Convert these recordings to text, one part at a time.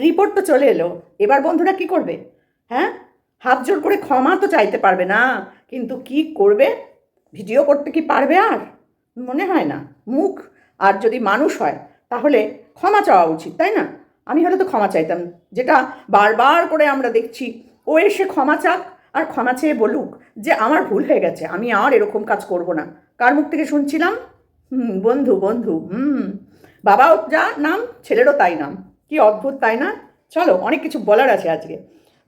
Report তো চলে এলো। এবার বন্ধুরা কি করবে? হ্যাঁ? হাত জোর করে ক্ষমা তো চাইতে পারবে না। কিন্তু কি করবে? ভিডিও করতে কি পারবে আর? মনে হয় না। মুখ আর যদি মানুষ হয়, তাহলে ক্ষমা চাওয়া উচিত, তাই না? আমি হলে তো ক্ষমা চাইতাম। যেটা বারবার করে আমরা দেখছি, ও এসে ক্ষমা চাক আর ক্ষমা চেয়ে বলুক যে আমার ভুল হয়ে গেছে, আমি আর এরকম কাজ করব না। কার মুখ থেকে শুনছিলাম? হুম, বন্ধু বন্ধু, হুম। বাবাও যা নাম, ছেলেরও তাই নাম। কি অদ্ভুত, তাই না? চলো, অনেক কিছু বলার আছে আজকে।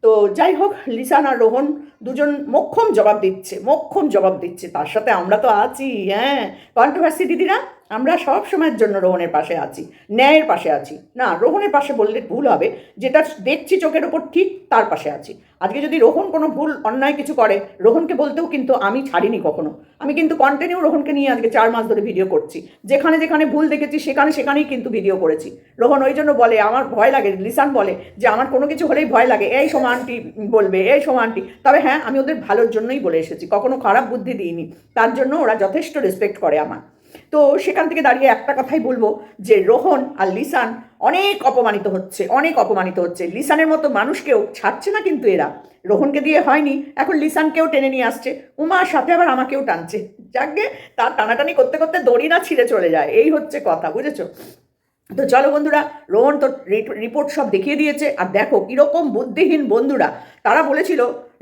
তো যাই হোক লিসান আর রোহন দুজন মক্ষম জবাব দিচ্ছে, মক্ষম জবাব দিচ্ছে। তার সাথে আমরা তো আছি হ্যাঁ। কন্ট্রোভার্সি দিদিরা? আমরা সব সময়ের জন্য রোহনের পাশে আছি, ন্যায়ের পাশে আছি। না, রোহনের পাশে বললে ভুল হবে, যেটা দেখছি চোখের ওপর ঠিক তার পাশে আছি। আজকে যদি রোহন কোনো ভুল, অন্যায় কিছু করে, রোহনকে বলতেও কিন্তু আমি ছাড়িনি কখনো। আমি কিন্তু কন্টিনিউ রোহনকে নিয়ে আজকে চার মাস ধরে ভিডিও করছি। যেখানে যেখানে ভুল দেখেছি, সেখানে সেখানেই কিন্তু ভিডিও করেছি। রোহন ওই জন্য বলে, আমার ভয় লাগে, লিসান বলে যে আমার কোনো কিছু হলেই ভয় লাগে, এই সময় বলবে, এই সময় তবে হ্যাঁ আমি ওদের ভালোর জন্যই বলে এসেছি, কখনো খারাপ বুদ্ধি দিইনি। তার জন্য ওরা যথেষ্ট রেসপেক্ট করে আমার। তো সেখান থেকে দাঁড়িয়ে একটা কথাই বলব যে রোহন আর লিসান অনেক অপমানিত হচ্ছে, অনেক অপমানিত হচ্ছে। লিসানের মতো মানুষকেও ছাড়ছে না কিন্তু এরা। রোহনকে দিয়ে হয়নি, এখন লিসানকেও টেনে নিয়ে আসছে। উমার সাথে আবার আমাকেও টানছে। যাকে তার টানাটানি করতে করতে দড়ি না ছিঁড়ে চলে যায়। এই হচ্ছে কথা, বুঝেছ? তো চলো বন্ধুরা, রোহন তো রিপোর্ট সব দেখিয়ে দিয়েছে। আর দেখো, কীরকম বুদ্ধিহীন বন্ধুরা। তারা বলেছিল,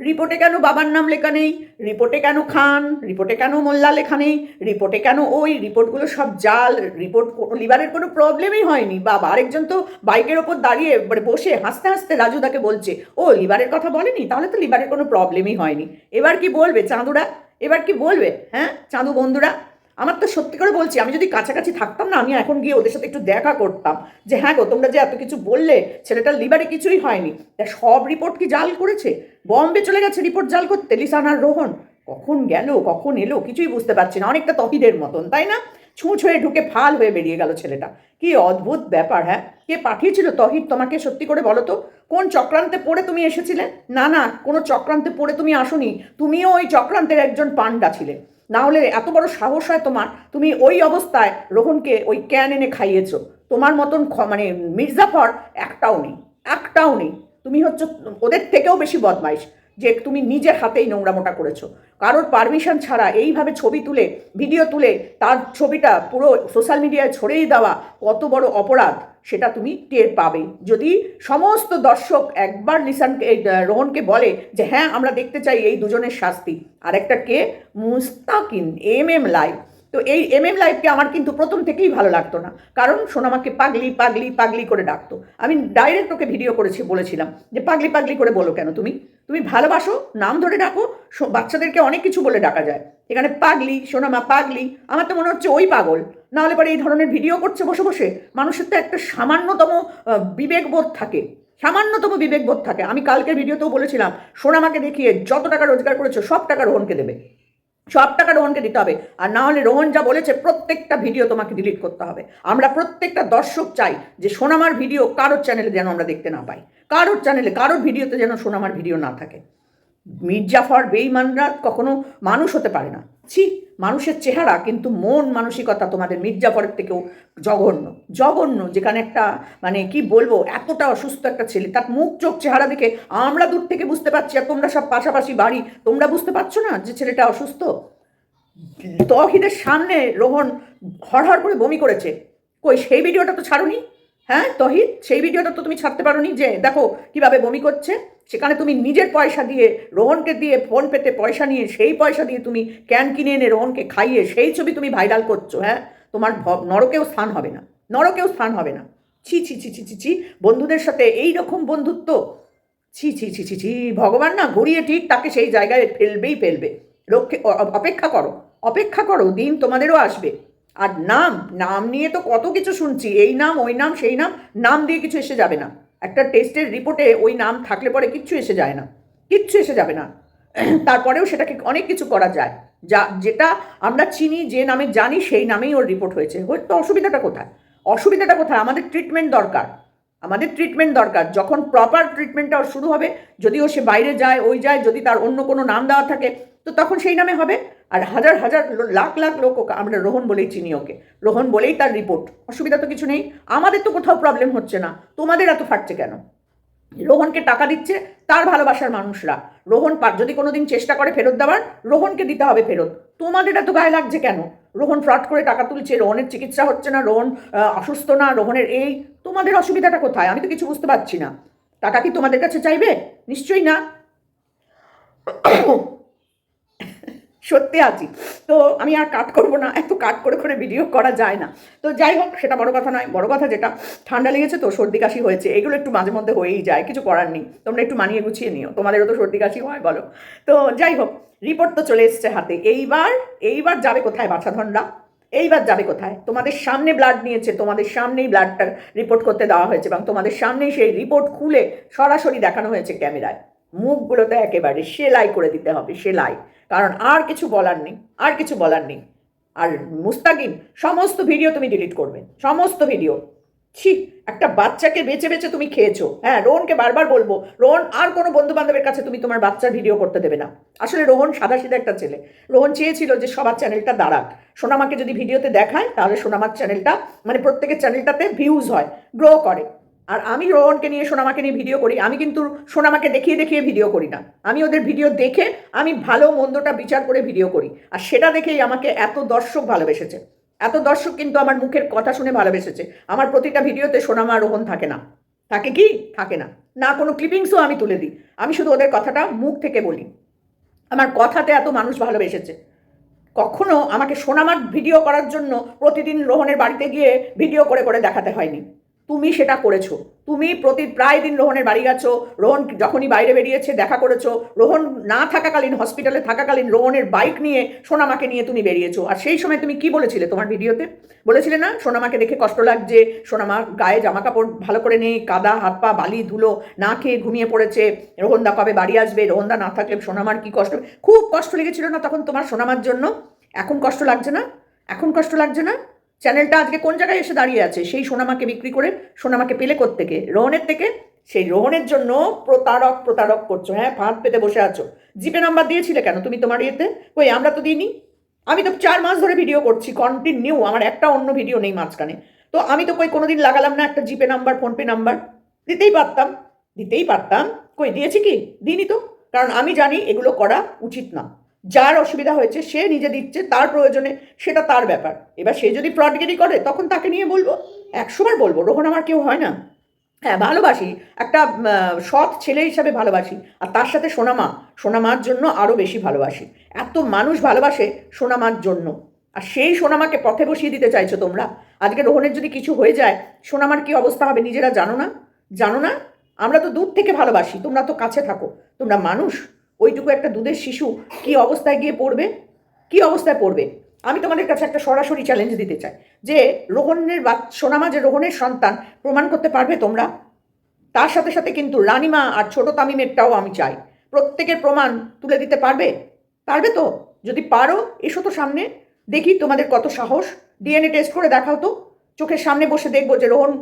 রিপোর্টে কেন বাবার নাম লেখা নেই? রিপোর্টে কেন খান? রিপোর্টে কেন মোল্লা লেখা নেই? রিপোর্টে কেন ওই? রিপোর্টগুলো সব জাল। রিপোর্ট লিভারের কোনো প্রবলেমই হয়নি। বাবা, আরেকজন তো বাইকের ওপর দাঁড়িয়ে মানে বসে হাসতে হাসতে রাজুদাকে বলছে, ও লিভারের কথা বলেনি? তাহলে তো লিভারের কোনো প্রবলেমই হয়নি। এবার কি বলবে চাঁদুরা? এবার কি বলবে? হ্যাঁ চাঁদু বন্ধুরা? আমার তো সত্যি করে বলছি, আমি যদি কাছাকাছি থাকতাম না, আমি এখন গিয়ে ওদের সাথে একটু দেখা করতাম। যে হ্যাঁ গো, তোমরা যে এত কিছু বললে, ছেলেটার লিভারে কিছুই হয়নি। তা সব রিপোর্ট কি জাল করেছে? বম্বে চলে গেছে রিপোর্ট জাল করতে লিসান আর রোহন। কখন গেল, কখন এলো, কিছুই বুঝতে পারছি না, অনেকটা তহিদের মতন, তাই না? ছুঁচ হয়ে ঢুকে ফাল হয়ে বেরিয়ে গেল ছেলেটা। কি অদ্ভুত ব্যাপার হ্যাঁ? কে পাঠিয়েছিল তহিদ তোমাকে সত্যি করে বলো তো? কোন চক্রান্তে পড়ে তুমি এসেছিলে? না না, কোনো চক্রান্তে পড়ে তুমি আসোনি। তুমিও ওই চক্রান্তের একজন পান্ডা ছিলে। না হলে এত বড় সাহস হয় তোমার। তুমি ওই অবস্থায় রোহনকে ওই ক্যান এনে খাইয়েছো। তোমার মতন মানে মির্জাফর একটাও নেই একটাও নেই। তুমি হচ্ছে ওদের থেকেও বেশি বদমাইশ। যে তুমি নিজের হাতেই নোংরামোটা করেছ। কারোর পারমিশন ছাড়া এইভাবে ছবি তুলে ভিডিও তুলে, তার ছবিটা পুরো সোশ্যাল মিডিয়ায় ছড়িয়ে দেওয়া কত বড় অপরাধ, সেটা তুমি টের পাবে। যদি সমস্ত দর্শক একবার লিসানকে রোহনকে বলে যে হ্যাঁ আমরা দেখতে চাই এই দুজনের শাস্তি। আরেকটা কে? মুস্তাকিন এম এম লাইভ তো এই এম এম লাইভকে আমার কিন্তু প্রথম থেকেই ভালো লাগতো না। কারণ সোনামাকে পাগলি পাগলি পাগলি করে ডাকতো। আমি ডাইরেক্ট ওকে ভিডিও করেছি, বলেছিলাম যে, পাগলি পাগলি করে বলো কেন তুমি? তুমি ভালোবাসো, নাম ধরে ডাকো বাচ্চাদেরকে অনেক কিছু বলে ডাকা যায়। এখানে পাগলি, সোনামা পাগলি, আমার তো মনে হচ্ছে ওই পাগল। না হলে পরে এই ধরনের ভিডিও করছে বসে বসে, মানুষের তো একটা সামান্যতম বিবেকবোধ থাকে। সামান্যতম বিবেকবোধ থাকে। আমি কালকের ভিডিওতেও বলেছিলাম, সোনামাকে দেখিয়ে যত টাকা রোজগার করেছ, সব টাকা রোহনকে দেবে। সব টাকা রোহনকে দিতে হবে। আর না হলে রোহন যা বলেছে, প্রত্যেকটা ভিডিও তোমাকে ডিলিট করতে হবে। আমরা প্রত্যেকটা দর্শক চাই যে সোনামার ভিডিও কারোর চ্যানেলে যেন আমরা দেখতে না পাই। কারোর চ্যানেলে কারোর ভিডিওতে যেন সোনামার ভিডিও না থাকে। মির্জাফর বেইমানরা কখনো মানুষ হতে পারে না। ছি, মানুষের চেহারা কিন্তু মন মানসিকতা তোমাদের মির্জাফরের থেকেও জঘন্য জঘন্য। যেখানে একটা মানে কি বলব, এতটা অসুস্থ একটা ছেলে, তার মুখ, চোখ, চেহারা দেখে আমরা দূর থেকে বুঝতে পারছি আর তোমরা সব পাশাপাশি বাড়ি, তোমরা বুঝতে পারছ না যে ছেলেটা অসুস্থ? তহিদের সামনে রোহন হড়হড় করে বমি করেছে। কই, সেই ভিডিওটা তো ছাড়ুনি? হ্যাঁ তহিদ, সেই ভিডিওটা তো তুমি ছাড়তে পারোনি যে, দেখো কীভাবে বমি করছে। সেখানে তুমি নিজের পয়সা দিয়ে রোহনকে দিয়ে ফোন পেতে পয়সা নিয়ে, সেই পয়সা দিয়ে তুমি ক্যান কিনে এনে রোহনকে খাইয়ে, সেই ছবি তুমি ভাইরাল করছ হ্যাঁ? তোমার নরকেও স্থান হবে না, নরকেও স্থান হবে না। ছি ছি ছি ছি ছি ছি, বন্ধুদের সাথে এই রকম বন্ধুত্ব। ছি ছি ছি ছি ছি, ভগবান না ঘুরিয়ে ঠিক তাকে সেই জায়গায় ফেলবেই ফেলবে। রক্ষে অপেক্ষা করো অপেক্ষা করো, দিন তোমাদেরও আসবে। আর নাম নাম নিয়ে তো কত কিছু শুনছি, এই নাম, ওই নাম, সেই নাম নাম দিয়ে কিছু এসে যাবে না। একটা টেস্টের রিপোর্টে ওই নাম থাকলে পরে কিচ্ছু এসে যায় না। কিচ্ছু এসে যাবে না। তারপরেও সেটাকে অনেক কিছু করা যায়। যা, যেটা আমরা চিনি, যে নামে জানি, সেই নামেই ওর রিপোর্ট হয়েছে। তো অসুবিধাটা কোথায়? অসুবিধাটা কোথায়? আমাদের ট্রিটমেন্ট দরকার। আমাদের ট্রিটমেন্ট দরকার। যখন প্রপার ট্রিটমেন্টটা ওর শুরু হবে যদিও সে বাইরে যায়, ওই যায়, যদি তার অন্য কোনো নাম দেওয়া থাকে, তো তখন সেই নামে হবে। আর হাজার হাজার লাখ লাখ লোক ওকে, আমরা রোহন বলেই চিনি ওকে। রোহন বলেই তার রিপোর্ট অসুবিধা তো কিছু নেই। আমাদের তো কোথাও প্রবলেম হচ্ছে না। তোমাদের এত ফাটছে কেন? রোহনকে টাকা দিচ্ছে তার ভালোবাসার মানুষরা। রোহন যদি কোনোদিন চেষ্টা করে ফেরত দেওয়ার, রোহনকে দিতে হবে ফেরত। তোমাদের এত গায়ে লাগছে কেন? রোহন ফ্রড করে টাকা তুলছে, রোহনের চিকিৎসা হচ্ছে না, রোহন অসুস্থ না, রোহনের এই। তোমাদের অসুবিধাটা কোথায়? আমি তো কিছু বুঝতে পারছি না। টাকা কি তোমাদের কাছে চাইবে? নিশ্চয়ই না। সত্যি আছি তো আমি আর কাট করব না, এত কাট করে করে ভিডিও করা যায় না। তো যাই হোক, সেটা বড় কথা নয়। বড় কথা যেটা, ঠান্ডা লেগেছে তো সর্দি কাশি হয়েছে, এগুলো একটু মাঝে মধ্যে হয়েই যায়, কিছু করার নেই। তোমরা একটু মানিয়ে গুছিয়ে নিও। তোমাদেরও তো সর্দি কাশি হয়, বলো। তো যাই হোক রিপোর্ট তো চলে এসছে হাতে। এইবার এইবার যাবে কোথায় বাছাধনরা? এইবার যাবে কোথায়? তোমাদের সামনে ব্লাড নিয়েছে, তোমাদের সামনেই ব্লাডটা রিপোর্ট করতে দেওয়া হয়েছে এবং তোমাদের সামনেই সেই রিপোর্ট খুলে সরাসরি দেখানো হয়েছে ক্যামেরায়। মুখগুলোতে একেবারে সেলাই করে দিতে হবে, সেলাই। কারণ আর কিছু বলার নেই, আর কিছু বলার নেই। আর মুস্তাকিম, সমস্ত ভিডিও তুমি ডিলিট করবে, সমস্ত ভিডিও ছি, একটা বাচ্চাকে বেছে বেছে তুমি খেয়েছো। হ্যাঁ রোহনকে বারবার বলব, রোহন আর কোনো বন্ধু বান্ধবের কাছে তুমি তোমার বাচ্চার ভিডিও করতে দেবে না। আসলে রোহন সাদা সিধা একটা ছেলে। রোহন চেয়েছিল যে সবার চ্যানেলটা দাঁড়াক। সোনামাকে যদি ভিডিওতে দেখায়, তাহলে সোনামার চ্যানেলটা মানে প্রত্যেকের চ্যানেলটাতে ভিউজ হয় গ্রো করে। আর আমি রোহনকে নিয়ে সোনামাকে নিয়ে ভিডিও করি, আমি কিন্তু সোনামাকে দেখিয়ে দেখিয়ে ভিডিও করি না। আমি ওদের ভিডিও দেখে আমি ভালো মন্দটা বিচার করে ভিডিও করি। আর সেটা দেখেই আমাকে এত দর্শক ভালোবেসেছে। এত দর্শক কিন্তু আমার মুখের কথা শুনে ভালোবেসেছে। আমার প্রতিটা ভিডিওতে সোনামা রোহন থাকে না। থাকে কি? থাকে না। না, কোনো ক্লিপিংসও আমি তুলে দিই। আমি শুধু ওদের কথাটা মুখ থেকে বলি। আমার কথাতে এত মানুষ ভালোবেসেছে। কখনো আমাকে সোনামার ভিডিও করার জন্য প্রতিদিন রোহনের বাড়িতে গিয়ে ভিডিও করে করে দেখাতে হয়নি। তুমি সেটা করেছ। তুমি প্রতি প্রায় দিন রোহনের বাড়ি গেছো। রোহন যখনই বাইরে বেরিয়েছে, দেখা করেছ। রোহন না থাকাকালীন হসপিটালে থাকাকালীন রোহনের বাইক নিয়ে সোনামাকে নিয়ে তুমি বেরিয়েছো। আর সেই সময় তুমি কি বলেছিলে তোমার ভিডিওতে? বলেছিলে না? সোনামাকে দেখে কষ্ট লাগছে। সোনামা গায়ে জামা কাপড় ভালো করে নেই, কাদা, হাত পা, বালি, ধুলো না খেয়ে ঘুমিয়ে পড়েছে। রোহনদা কবে বাড়ি আসবে? রোহনদা না থাকলে সোনামার কি কষ্ট? খুব কষ্ট লেগেছিল না তখন তোমার সোনামার জন্য? এখন কষ্ট লাগছে না? এখন কষ্ট লাগছে না? চ্যানেলটা আজকে কোন জায়গায় এসে দাঁড়িয়ে আছে? সেই সোনামাকে বিক্রি করে, সোনামাকে পেলে থেকে রোহনের থেকে? সেই রোহনের জন্য প্রতারক প্রতারক করছ হ্যাঁ? ফাঁদ পেতে বসে আছো। জিপে নাম্বার দিয়েছিলে কেন? তুমি তোমার ইয়েতে? ওই আমরা তো দিইনি। আমি তো চার মাস ধরে ভিডিও করছি কন্টিনিউ আমার একটা অন্য ভিডিও নেই মাঝখানে। তো আমি তো কই, কোনোদিন লাগালাম না একটা জিপে নাম্বার, ফোনপে নাম্বার? দিতেই পারতাম দিতেই পারতাম। কই, দিয়েছি কি? দিইনি তো। কারণ আমি জানি এগুলো করা উচিত না। যার অসুবিধা হয়েছে, সে নিজে দিচ্ছে, তার প্রয়োজনে সেটা তার ব্যাপার। এবার সে যদি ফ্রডগিরি করে, তখন তাকে নিয়ে বলব। একশোবার বলব, রোহন আমার কেউ হয় না। হ্যাঁ ভালোবাসি, একটা সৎ ছেলে হিসাবে ভালোবাসি। আর তার সাথে সোনামা, সোনামার জন্য আরও বেশি ভালোবাসি। এত মানুষ ভালোবাসে সোনামার জন্য। আর সেই সোনামাকে পথে বসিয়ে দিতে চাইছো তোমরা। আজকে রোহনের যদি কিছু হয়ে যায়, সোনামার কি অবস্থা হবে নিজেরা জানো না? জানো না? আমরা তো দূর থেকে ভালোবাসি, তোমরা তো কাছে থাকো। তোমরা মানুষ। ওইটুকু একটা দুধের শিশু কি অবস্থায় গিয়ে পড়বে? কি অবস্থায় পড়বে? আমি তোমাদের কাছে একটা সরাসরি চ্যালেঞ্জ দিতে চাই, যে রোহনের বা সোনামা যে রোহনের সন্তান, প্রমাণ করতে পারবে তোমরা? তার সাথে সাথে কিন্তু রানিমা আর ছোট তামিমেরটাও আমি চাই। প্রত্যেকের প্রমাণ তুলে দিতে পারবে? পারবে তো? যদি পারো, এসো তো সামনে, দেখি তোমাদের কত সাহস। ডিএনএ টেস্ট করে দেখাও তো। চোখের সামনে বসে দেখব যে রোহন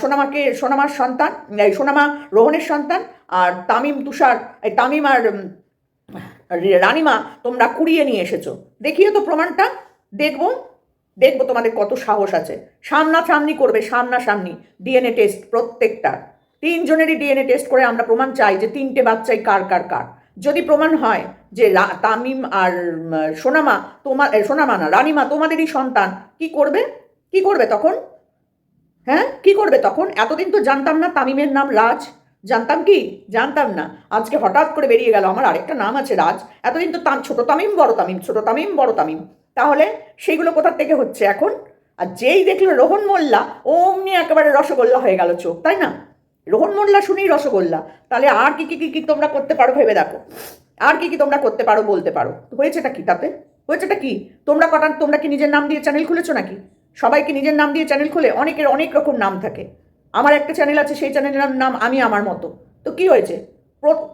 সোনামাকে, সোনামার সন্তান সোনামা রোহনের সন্তান আর তামিম তুষার, এই তামিম আর রানিমা তোমরা কুড়িয়ে নিয়ে এসেছ। দেখিও তো প্রমাণটা, দেখব দেখব তোমাদের কত সাহস আছে। সামনাসামনি করবে, সামনাসামনি ডিএনএ টেস্ট প্রত্যেকটা। তিনজনেরই ডিএনএ টেস্ট করে আমরা প্রমাণ চাই যে তিনটে বাচ্চাই কার কার কার। যদি প্রমাণ হয় যে তামিম আর সোনামা তোমার সোনামা না, রানিমা তোমাদেরই সন্তান, কি করবে? কি করবে তখন? হ্যাঁ? কি করবে তখন? এতদিন তো জানতাম না তামিমের নাম রাজ। জানতাম কি? জানতাম না। আজকে হঠাৎ করে বেরিয়ে গেল আমার আরেকটা নাম আছে রাজ। এতদিন তো তাম, ছোট তামিম, বড় তামিম, ছোট তামিম, বড় তামিম। তাহলে সেইগুলো কোথার থেকে হচ্ছে এখন? আর যেই দেখল রোহন মোল্লা, অমনি একেবারে রসগোল্লা হয়ে গেল চোখ, তাই না? রোহন মোল্লা শুনেই রসগোল্লা। তাহলে আর কি কি, কী তোমরা করতে পারো ভেবে দেখো। আর কি কি তোমরা করতে পারো বলতে পারো। হয়েছেটা কি তাতে? হয়েছেটা কি? তোমরা কটা, তোমরা কি নিজের নাম দিয়ে চ্যানেল খুলেছো নাকি? সবাইকে নিজের নাম দিয়ে চ্যানেল খুলে? অনেকের অনেক রকম নাম থাকে। আমার একটা চ্যানেল আছে, সেই চ্যানেলের নাম- আমি আমার মতো। তো কি হয়েছে?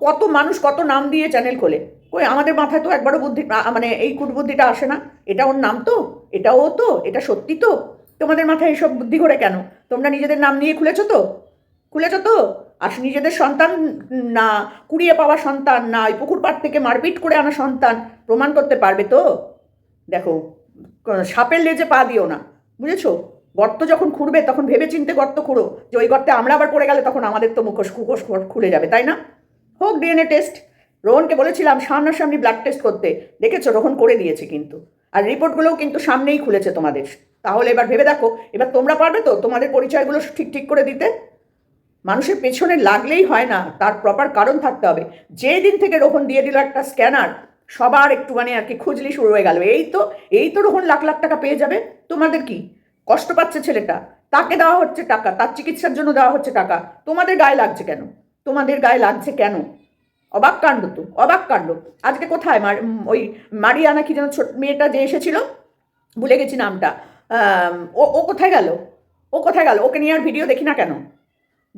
কত মানুষ কত নাম দিয়ে চ্যানেল খোলে? কই, আমাদের মাথায় তো একবারও বুদ্ধি মানে এই কুটবুদ্ধিটা আসে না। এটা ওর নাম তো এটাও ও তো, এটা সত্যি তো। তোমাদের মাথায় এইসব বুদ্ধি করে কেন? তোমরা নিজেদের নাম নিয়ে খুলেছো তো? খুলেছো তো? আর নিজেদের সন্তান, না, কুড়িয়ে পাওয়া সন্তান, না, ওই পুকুর পাড় থেকে মারপিট করে আনা সন্তান প্রমাণ করতে পারবে তো? দেখো সাপের লেজে পা দিও না, বুঝেছ? গর্ত যখন খুঁড়বে, তখন ভেবে চিনতে গর্ত খুঁড়ো। যে ওই গর্তে আমরা আবার পড়ে গেলে তখন আমাদের তো মুখোশ মুখোশ খুলে যাবে, তাই না? হোক, ডিএনএ টেস্ট। রোহনকে বলেছিলাম সামনাসামনি ব্লাড টেস্ট করতে। দেখেছ, রোহন করে দিয়েছে কিন্তু। আর রিপোর্টগুলোও কিন্তু সামনেই খুলেছে তোমাদের। তাহলে এবার ভেবে দেখো, এবার তোমরা পারবে তো তোমাদের পরিচয়গুলো ঠিক ঠিক করে দিতে? মানুষের পেছনে লাগলেই হয় না, তার প্রপার কারণ থাকতে হবে। যেই দিন থেকে রোহন দিয়ে দিল একটা স্ক্যানার সবার একটুখানি আর কি খুঁজলি শুরু হয়ে গেল। এই তো এই তো রোহন লাখ লাখ টাকা পেয়ে যাবে। তোমাদের কি? কষ্ট পাচ্ছে ছেলেটা। তাকে দেওয়া হচ্ছে টাকা, তার চিকিৎসার জন্য দেওয়া হচ্ছে টাকা। তোমাদের গায়ে লাগছে কেন? তোমাদের গায়ে লাগছে কেন? অবাক কাণ্ড তো, অবাক কাণ্ড। আজকে কোথায়? ওই মারিয়ানা কি যেন ছোট মেয়েটা যে এসেছিল? ভুলে গেছি নামটা। ও ও কোথায় গেল? ও কোথায় গেল? ওকে নিয়ে আর ভিডিও দেখি না কেন?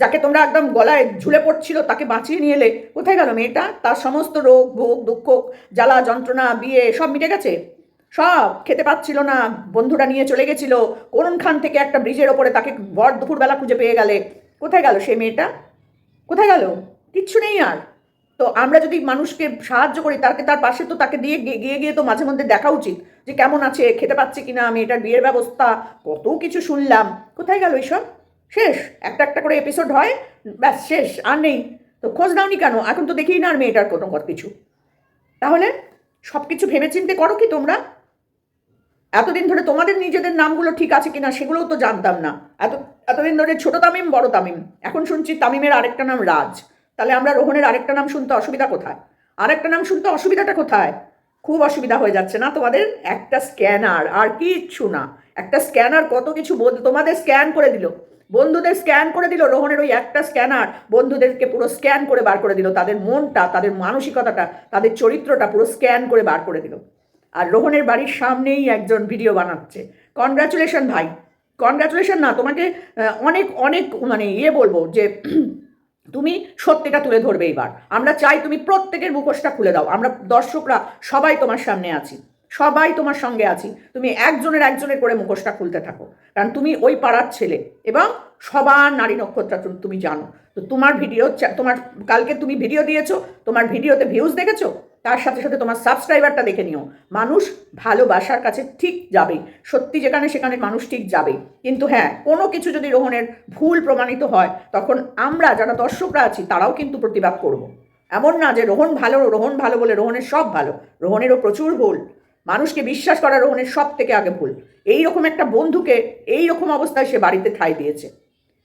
যাকে তোমরা একদম গলায় ঝুলে পড়ছিল, তাকে বাঁচিয়ে নিয়ে এলে কোথায় গেল মেয়েটা? তার সমস্ত রোগ, ভোগ, দুঃখ, জ্বালা, যন্ত্রণা, বিয়ে সব মিটে গেছে? সব খেতে পাচ্ছিল না। বন্ধুরা নিয়ে চলে গেছিল। কোনখান থেকে একটা ব্রিজের ওপরে তাকে ভর দুপুরবেলা খুঁজে পেয়ে গেলে। কোথায় গেল সে মেয়েটা? কোথায় গেল? কিচ্ছু নেই আর। তো আমরা যদি মানুষকে সাহায্য করি, তাকে তার পাশে তো তাকে দিয়ে গিয়ে- গিয়ে তো মাঝে মধ্যে দেখা উচিত যে কেমন আছে, খেতে পাচ্ছে কিনা, মেয়েটার বিয়ের ব্যবস্থা, কত কিছু শুনলাম। কোথায় গেল এইসব? শেষ। একটা একটা করে এপিসোড হয়, ব্যাস, শেষ, আর নেই। তো খোঁজ দাওনি কেন? এখন তো দেখি না আর মেয়েটার কোনো কিছু। তাহলে সব কিছু ভেবেচিন্তে করো কি তোমরা? এতদিন ধরে তোমাদের নিজেদের নামগুলো ঠিক আছে কিনা সেগুলোও তো জানতাম না। এত, এতদিন ধরে ছোট তামিম, বড় তামিম। এখন শুনছি তামিমের আরেকটা নাম রাজ। তাহলে আমরা রোহনের আরেকটা নাম শুনতে অসুবিধা কোথায়? আরেকটা নাম শুনতে অসুবিধাটা কোথায়? খুব অসুবিধা হয়ে যাচ্ছে না তোমাদের? একটা স্ক্যানার, আর কিচ্ছু না। একটা স্ক্যানার কত কিছু বল- তোমাদের স্ক্যান করে দিল। বন্ধুদের স্ক্যান করে দিল রোহনের ওই একটা স্ক্যানার। বন্ধুদেরকে পুরো স্ক্যান করে বার করে দিল। তাদের মনটা, তাদের মানসিকতাটা, তাদের চরিত্রটা পুরো স্ক্যান করে বার করে দিল। আর রোহনের বাড়ির সামনেই একজন ভিডিও বানাচ্ছে। কনগ্রাচুলেশন ভাই। কনগ্রাচুলেশন না, তোমাকে অনেক অনেক মানে ইয়ে বলব যে তুমি সত্যিটা তুলে ধরবে এবার। আমরা চাই তুমি প্রত্যেকের মুখোশটা খুলে দাও। আমরা দর্শকরা সবাই তোমার সামনে আছি। সবাই তোমার সঙ্গে আছি। তুমি একজনের একজনের করে মুখোশটা খুলতে থাকো। কারণ তুমি ওই পাড়ার ছেলে এবং সবার নারী নক্ষত্র তুমি জানো। তো তোমার ভিডিও তোমার, কালকে তুমি ভিডিও দিয়েছ, তোমার ভিডিওতে ভিউজ দেখেছ? তার সাথে সাথে তোমার সাবস্ক্রাইবারটা দেখে নিও। মানুষ ভালোবাসার কাছে ঠিক যাবেই সত্যি যেখানে সেখানে মানুষ ঠিক যাবে। কিন্তু হ্যাঁ কোনো কিছু যদি রোহনের ভুল প্রমাণিত হয়, তখন আমরা যারা দর্শকরা আছি, তারাও কিন্তু প্রতিবাদ করব। এমন না যে রোহন ভালো রোহন ভালো বলে রোহনের সব ভালো। রোহনেরও প্রচুর ভুল। মানুষকে বিশ্বাস করা রোহনের সব থেকে আগে ভুল। এই রকম একটা বন্ধুকে এই রকম অবস্থায় সে বাড়িতে ঠাঁই দিয়েছে।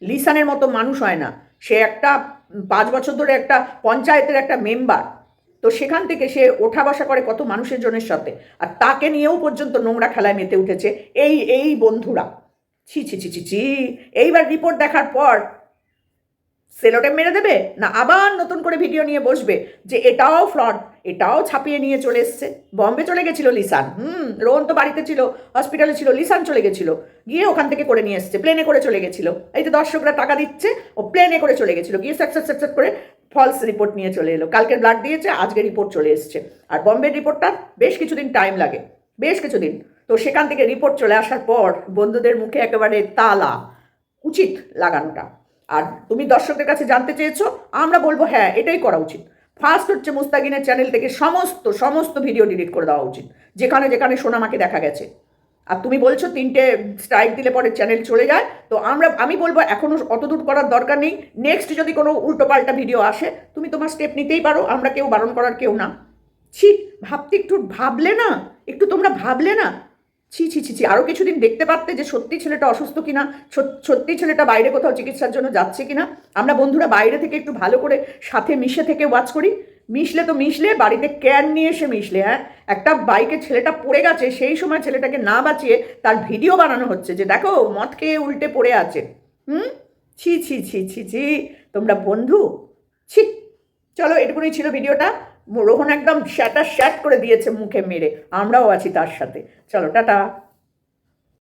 লিসানের মতো মানুষ হয় না। সে একটা পাঁচ বছর ধরে একটা পঞ্চায়েতের একটা মেম্বার তো সেখান থেকে সে ওঠা বসা করে কত মানুষের জনের সাথে। আর তাকে নিয়েও পর্যন্ত নোংরা খেলায় মেতে উঠেছে এই এই বন্ধুরা। ছি ছি ছি ছি ছি। এইবার রিপোর্ট দেখার পর সেলোটে মেরে দেবে না আবার নতুন করে ভিডিও নিয়ে বসবে যে এটাও ফ্রড এটাও ছাপিয়ে নিয়ে চলে এসছে। বম্বে চলে গেছিল লিসান। হুম, রোহন তো বাড়িতে ছিল হসপিটালে ছিল, লিসান চলে গেছিল। গিয়ে ওখান থেকে করে নিয়ে এসছে প্লেনে করে চলে গেছিল। এই তো দর্শকরা টাকা দিচ্ছে, ও প্লেনে করে চলে গেছিল। গিয়ে সাকসেস সাকসেস করে ফলস রিপোর্ট নিয়ে চলে এলো। কালকের ব্লাড দিয়েছে, আজকে রিপোর্ট চলে এসছে। আর বম্বের রিপোর্টটা বেশ কিছুদিন টাইম লাগে। বেশ কিছুদিন। তো সেখান থেকে রিপোর্ট চলে আসার পর বন্ধুদের মুখে একেবারে তালা, উচিত লাগানোটা। আর তুমি দর্শকদের কাছে জানতে চেয়েছো, আমরা বলব হ্যাঁ এটাই করা উচিত। ফার্স্ট হচ্ছে মুস্তাকিনের চ্যানেল থেকে সমস্ত সমস্ত ভিডিও ডিলিট করে দেওয়া উচিত। যেখানে যেখানে সোনামাকে দেখা গেছে। আর তুমি বলছো তিনটে স্ট্রাইক দিলে পরে চ্যানেল চলে যায়। তো আমরা, আমি বলব এখনও অত দূর করার দরকার নেই। নেক্সট যদি কোনো উল্টোপাল্টা ভিডিও আসে, তুমি তোমার স্টেপ নিতেই পারো। আমরা কেউ বারণ করার কেউ না। ছি, ভাবতে একটু ভাবলে না। একটু তোমরা ভাবলে না। ছি ছি ছি ছি। আরও কিছুদিন দেখতে পারতে যে সত্যি ছেলেটা অসুস্থ কিনা, সত- সত্যি ছেলেটা বাইরে কোথাও চিকিৎসার জন্য যাচ্ছে কিনা। আমরা বন্ধুরা বাইরে থেকে একটু ভালো করে সাথে মিশে থেকে ওয়াচ করি। মিশলে তো মিশলে, বাড়িতে ক্যান নিয়ে এসে মিশলে হ্যাঁ? একটা বাইকে ছেলেটা পড়ে গেছে, সেই সময় ছেলেটাকে না বাঁচিয়ে তার ভিডিও বানানো হচ্ছে যে, দেখো, মদ খেয়ে উল্টে পড়ে আছে। হুম? ছি ছি ছি ছি ছি। তোমরা বন্ধু? ছি। চলো, এটুকুনি ছিল ভিডিওটা। রোহন একদম শ্যাটা শ্যাট করে দিয়েছে মুখে মেরে। আমরাও আছি তার সাথে। চলো টাটা।